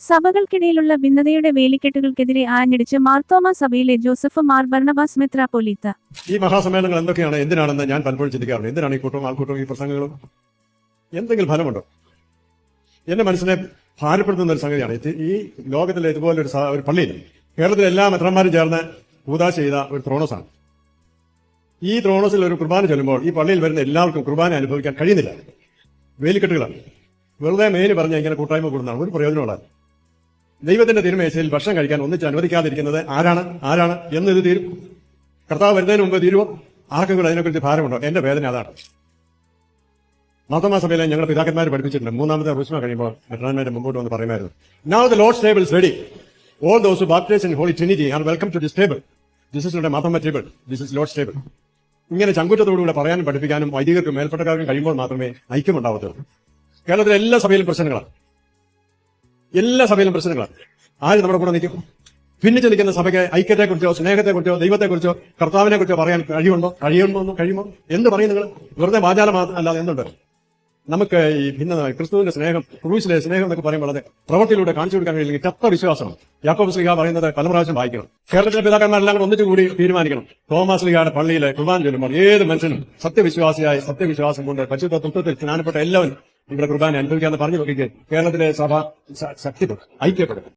സഭകൾക്കിടയിലുള്ള ഭിന്നതയുടെ വേലിക്കെട്ടുകൾക്കെതിരെ ആഞ്ഞടിച്ച് മാർത്തോമ സഭയിലെ Joseph Mar Barnabas മെത്രാപ്പൊലീത്ത. ഈ മഹാസമ്മേളനങ്ങൾ എന്തൊക്കെയാണ്? എന്തിനാണെന്ന് ഞാൻ പലപ്പോഴും ചിന്തിക്കാറുണ്ട്. എന്തിനാണ് ഈ കൂട്ടവും ആൾക്കൂട്ടവും ഈ പ്രസംഗങ്ങളും? എന്തെങ്കിലും ഫലമുണ്ടോ? എന്റെ മനസ്സിനെ ഭാരപ്പെടുത്തുന്ന ഒരു സംഗതിയാണ്. ഈ ലോകത്തിലെ ഇതുപോലെ ഒരു ഒരു പള്ളിയിൽ കേരളത്തിലെ എല്ലാ മെത്രന്മാരും ചേർന്ന് ഊതാശ ചെയ്ത ഒരു ത്രോണസാണ്. ഈ ത്രോണസിൽ ഒരു കുർബാന ചൊല്ലുമ്പോൾ ഈ പള്ളിയിൽ വരുന്ന എല്ലാവർക്കും കുർബാന അനുഭവിക്കാൻ കഴിയുന്നില്ല. വേലിക്കെട്ടുകളാണ്. വെറുതെ മേൽ പറഞ്ഞ ഇങ്ങനെ കൂട്ടായ്മ കൂടുന്നതാണ്. ഒരു പ്രയോജനമുള്ള ദൈവത്തിന്റെ തിരുമേശയിൽ ഭക്ഷണം കഴിക്കാൻ ഒന്നിച്ച് അനുവദിക്കാതിരിക്കുന്നത് ആരാണ്? ആരാണ്? എന്ന് ഇത് തീരും കർത്താവ് വരുന്നതിന് മുമ്പ് തീരുവോ? ആർക്കെങ്കിലും അതിനെക്കുറിച്ച് ഭാരമുണ്ടോ? എന്റെ വേദന അതാണ്. മാത്തമാ സഭയിലെ ഞങ്ങളുടെ പിതാക്കന്മാർ പഠിപ്പിച്ചിട്ടുണ്ട്. മൂന്നാമത്തെ ഭക്ഷണം കഴിയുമ്പോൾ മെത്രാന്മാരുടെ മുമ്പോട്ട് വന്ന് പറയുമായിരുന്നു. Now the Lord table ready all those baptised in Holy Trinity are welcome to this table this is not Marthoma table this is Lord table ഇങ്ങനെ ചങ്കുറ്റത്തോടുകൂടെ പറയാനും പഠിപ്പിക്കാനും വൈദികർക്കും മേൽപ്പെട്ടക്കാർക്കും കഴിയുമ്പോൾ മാത്രമേ ഐക്യമുണ്ടാവത്തുള്ളൂ കേരളത്തിലെ എല്ലാ സഭയിലും പ്രശ്നങ്ങളാണ് എല്ലാ സഭയിലും പ്രശ്നങ്ങളാണ്. ആര് നമ്മുടെ കൂടെ നിൽക്കും? പിന്നെ നിൽക്കുന്ന സഭയ്ക്ക് ഐക്യത്തെക്കുറിച്ചോ സ്നേഹത്തെക്കുറിച്ചോ ദൈവത്തെക്കുറിച്ചോ കർത്താവിനെ കുറിച്ചോ പറയാൻ കഴിയുണ്ടോ? കഴിയുമോ കഴിയുമോ? എന്ത് പറയും നിങ്ങൾ? വെറുതെ വാചാല അല്ലാതെ എന്തുണ്ട്? നമുക്ക് ഈ ഭിന്നത ക്രിസ്തുവിന്റെ സ്നേഹം ക്രൂസിലെ സ്നേഹം എന്നൊക്കെ പറയുമ്പോൾ അതെ പ്രവൃത്തിയിലൂടെ കാണിച്ചു കൊടുക്കാൻ കഴിയില്ലെങ്കിൽ ചത്ത വിശ്വാസമാണ്. യാക്കോബ് ശ്രീഹ പറയുന്നത് പല പ്രാവശ്യം വായിക്കണം. കേരളത്തിലെ പിതാക്കന്മാരെല്ലാം കൂടെ ഒന്നിച്ചു കൂടി തീരുമാനിക്കണം. തോമസ് ശ്രീഹയുടെ പള്ളിയിലെ കുർബാൻ ചൊല്ലുമ്പോൾ ഏത് മനുഷ്യനും സത്യവിശ്വാസിയായി സത്യവിശ്വാസം കൊണ്ട് പരിശുദ്ധ തത്വത്തിൽ സ്നാനപ്പെട്ട എല്ലാവരും ഇവിടെ കുർബാന അനുഭവിക്കാന്ന് പറഞ്ഞു നോക്കിയിട്ട് കേരളത്തിലെ സഭ ശക്തിപ്പെടും ഐക്യപ്പെടും.